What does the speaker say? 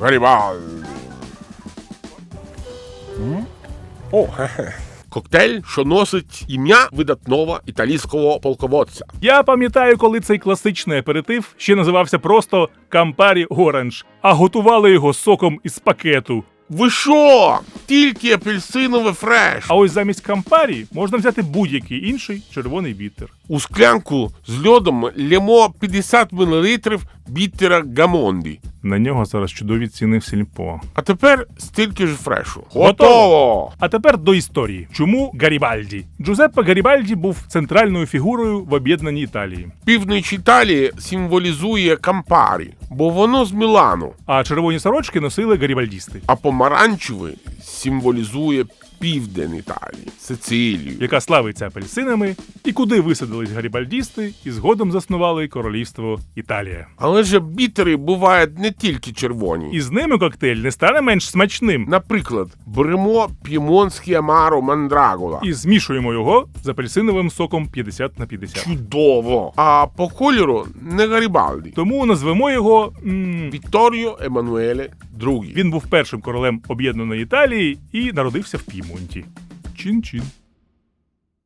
Гарібальді. О, хе-хе. Коктейль, що носить ім'я видатного італійського полководця. Я пам'ятаю, коли цей класичний аперитив ще називався просто Campari Orange, а готували його соком із пакету. Ви що? Тільки апельсинове фреш. А ось замість Campari можна взяти будь-який інший червоний бітер. У склянку з льодом лємо 50 мл бітера гамонді. На нього зараз чудові ціни в сільпо. А тепер стільки ж фрешу. Готово! А тепер до історії. Чому Гарібальді? Джузеппе Гарібальді був центральною фігурою в об'єднаній Італії, Північ Італії символізує Кампарі, бо воно з Мілану, а червоні сорочки носили гарібальдісти, а помаранчевий символізує південь Італії, Сицилію. яка славиться апельсинами, і куди висадились гарібальдісти, і згодом заснували королівство Італія. Але ж бітери бувають не тільки червоні. І з ними коктейль не стане менш смачним. Наприклад, беремо п'ємонський амаро мандрагула. І змішуємо його з апельсиновим соком 50 на 50. Чудово! А по кольору не Гарібальді. Тому назвемо його. м, Вітторіо Еммануеле II. Він був першим королем об'єднаної Італії і народився в Пімонті. Чин-чин.